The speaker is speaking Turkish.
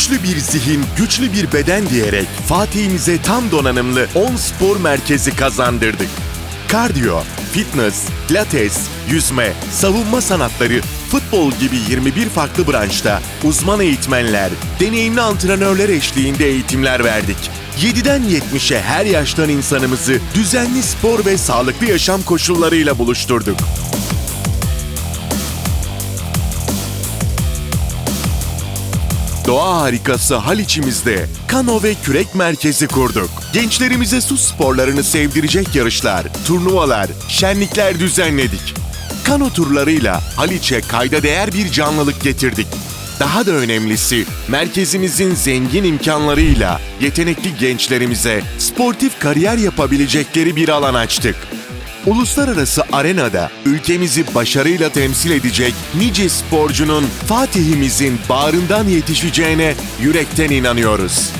Güçlü bir zihin, güçlü bir beden diyerek Fatih'imize tam donanımlı 10 spor merkezi kazandırdık. Kardiyo, fitness, pilates, yüzme, savunma sanatları, futbol gibi 21 farklı branşta uzman eğitmenler, deneyimli antrenörler eşliğinde eğitimler verdik. 7'den 70'e her yaştan insanımızı düzenli spor ve sağlıklı yaşam koşullarıyla buluşturduk. Doğa harikası Haliç'imizde kano ve kürek merkezi kurduk. Gençlerimize su sporlarını sevdirecek yarışlar, turnuvalar, şenlikler düzenledik. Kano turlarıyla Haliç'e kayda değer bir canlılık getirdik. Daha da önemlisi merkezimizin zengin imkanlarıyla yetenekli gençlerimize sportif kariyer yapabilecekleri bir alan açtık. Uluslararası arenada ülkemizi başarıyla temsil edecek nice sporcunun Fatih'imizin bağrından yetişeceğine yürekten inanıyoruz.